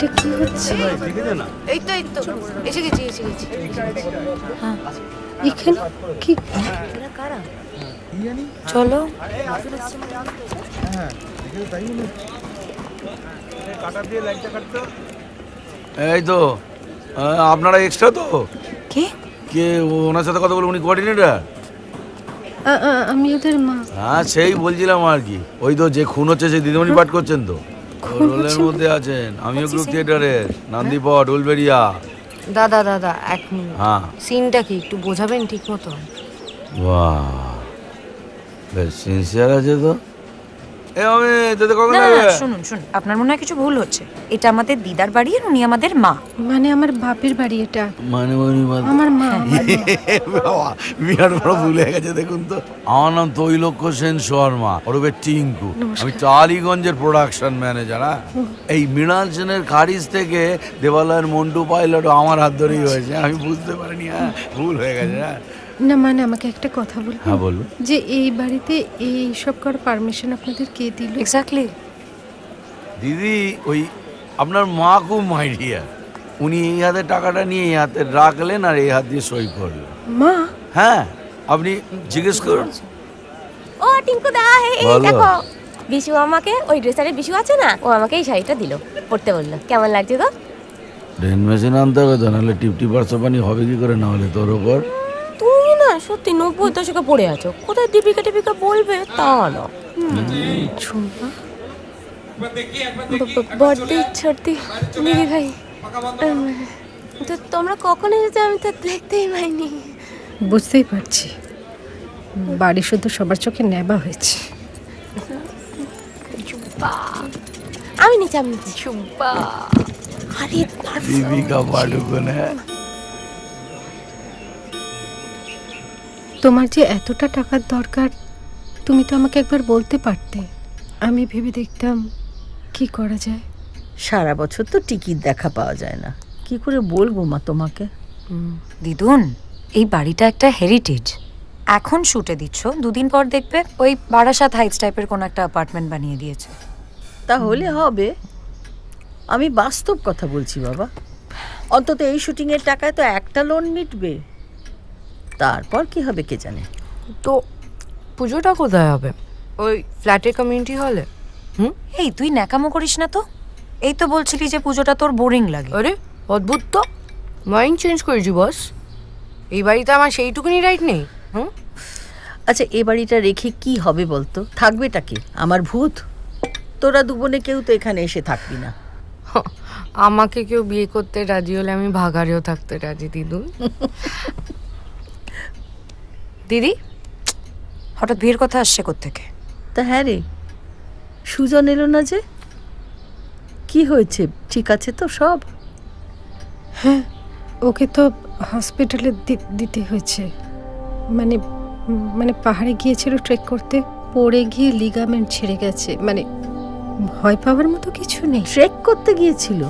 এটা কি হচ্ছে? এই তো এই তো। এসে গেছি এসে গেছি। এখানে কি? চলো। এই তো আপনারা এক্সট্রা তো? কে? কে ওনার সাথে কথা বলে উনি কোঅর্ডিনেটর আমি ওদের মা। হ্যাঁ সেই বলছিলাম আর কি। ওই তো যে খুন হচ্ছে সেই দিদিমণি পাঠ করছেন তো। রোলের মধ্যে আছেন। আমিও গ্রুপ থিয়েটারের নান্দিপট উলবেড়িয়া। দাদা দাদা এক মিনিট। হ্যাঁ। সিনটা কি একটু বোঝাবেন ঠিক মতো বাহ। বেশ সিনসিয়ার আছে তো। এ আমি তোদের কখন না না, শুনুন শুনুন আপনার মনে হয় কিছু ভুল হচ্ছে। এটা আমাদের দিদার বাড়ি আর উনি আমাদের মা। মানে আমার বাপের বাড়ি এটা। মানে উনি বাদ- আমার মা বাবা বিরাট বড় ভুল গেছে দেখুন তো। আমার নাম তৈলক্য সেন শর্মা টিঙ্কু। আমি টালিগঞ্জের প্রোডাকশন ম্যানেজার হ্যাঁ? এই মৃণাল সেনের খারিজ থেকে দেবালয়ের মন্টু পাইলট আমার হাত ধরেই হয়েছে আমি বুঝতে পারিনি হ্যাঁ? ভুল হয়ে গেছে হ্যাঁ? না মানে আমাকে একটা কথা বলবেন হ্যাঁ বলুন। যে এই বাড়িতে এই সব করার পারমিশন আপনাদের কে দিল? এক্স্যাক্টলি দিদি ওই আপনার মা খুব মাইডিয়া উনি এই হাতে টাকাটা নিয়ে এই হাতে রাখলেন আর এই হাত দিয়ে সই করলেন। মা? হ্যাঁ আপনি জিজ্ঞেস করুন। ও টিঙ্কু দা এই। দেখো বিশু আমাকে ওই ড্রেসারে বিশু আছে না ও আমাকে এই শাড়িটা দিল পরতে বলল। কেমন লাগছে গো? ড্রেন মেশিন আনতে হবে তো নাহলে টিপটি পার্সো পানি হবে কি করে না হলে তোর ওপর সত্যি নব্বই দশকে পড়ে আছো। কোথায় দীপিকা টিপিকা বলবে তা না বড়দি ছোটদি দিদি ভাই। তো তোমরা কখন এসেছ? আমি তো দেখতেই পাইনি। বুঝতেই পারছি। বাড়ি শুধু সবার চোখে নেবা হয়েছে। আমি নিচে আমি আরে দীপিকা পাডুকোন। হ্যাঁ তোমার যে এতটা টাকার দরকার তুমি তো আমাকে একবার বলতে পারতে। আমি ভেবে দেখতাম কি করা যায়। সারা বছর তো টিকিট দেখা পাওয়া যায় না। কি করে বলব মা তোমাকে? দিদুন এই বাড়িটা একটা হেরিটেজ এখন শুটে দিচ্ছ দুদিন পর দেখবে ওই বারাসাত হাইটস টাইপের কোনো একটা অ্যাপার্টমেন্ট বানিয়ে দিয়েছে। তাহলে হবে। আমি বাস্তব কথা বলছি বাবা। অন্তত এই শুটিংয়ের টাকায় তো একটা লোন মিটবে। তারপর কি হবে কে জানে? তো পুজোটা কোথায় হবে? ওই ফ্ল্যাটের কমিউনিটি হলে হুম? এই তুই ন্যাকামো করিস না তো? এই তো বলছিলি যে পুজোটা তোর বোরিং লাগে। আরে অদ্ভুত তো। মাইন্ড চেঞ্জ করেছি বস এই বাড়িতে আমার সেইটুকুনি রাইট নেই। হুম? আচ্ছা এ বাড়িটা রেখে কি হবে বলতো? থাকবেটা কি? আমার ভূত? তোরা দুবনে কেউ তো এখানে এসে থাকবি না। আমাকে কেউ বিয়ে করতে রাজি হলে আমি ভাগারেও থাকতে রাজি দিদুন। দিদি হঠাৎ বিয়ের কথা আসছে থেকে তা হ্যাঁ রে সুজন এলো না যে? কি হয়েছে? ঠিক আছে তো সব? হ্যাঁ ওকে তো হসপিটালে দিতে হয়েছে। মানে মানে পাহাড়ে গিয়েছিল ট্রেক করতে পড়ে গিয়ে লিগামেন্ট ছিঁড়ে গেছে। মানে ভয় পাওয়ার মতো কিছু নেই। ট্রেক করতে গিয়েছিল?